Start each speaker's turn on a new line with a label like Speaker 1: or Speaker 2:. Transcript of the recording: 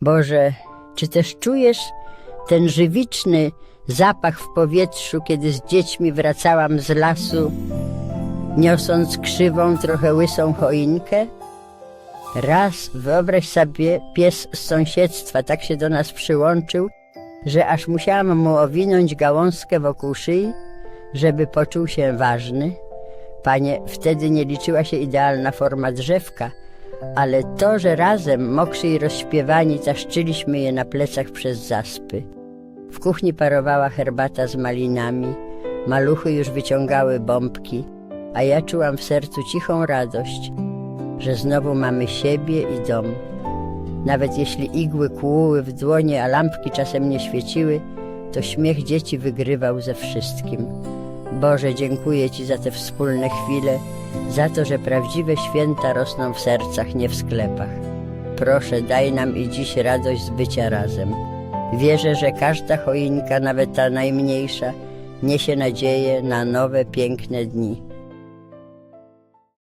Speaker 1: Boże, czy też czujesz ten żywiczny zapach w powietrzu, kiedy z dziećmi wracałam z lasu, niosąc krzywą, trochę łysą choinkę? Raz, wyobraź sobie, pies z sąsiedztwa tak się do nas przyłączył, że aż musiałam mu owinąć gałązkę wokół szyi, żeby poczuł się ważny. Panie, wtedy nie liczyła się idealna forma drzewka, ale to, że razem, mokrzy i rozśpiewani, taszczyliśmy je na plecach przez zaspy. W kuchni parowała herbata z malinami, maluchy już wyciągały bombki, a ja czułam w sercu cichą radość, że znowu mamy siebie i dom. Nawet jeśli igły kłuły w dłonie, a lampki czasem nie świeciły, to śmiech dzieci wygrywał ze wszystkim. Boże, dziękuję Ci za te wspólne chwile, za to, że prawdziwe święta rosną w sercach, nie w sklepach. Proszę, daj nam i dziś radość z bycia razem. Wierzę, że każda choinka, nawet ta najmniejsza, niesie nadzieję na nowe, piękne dni.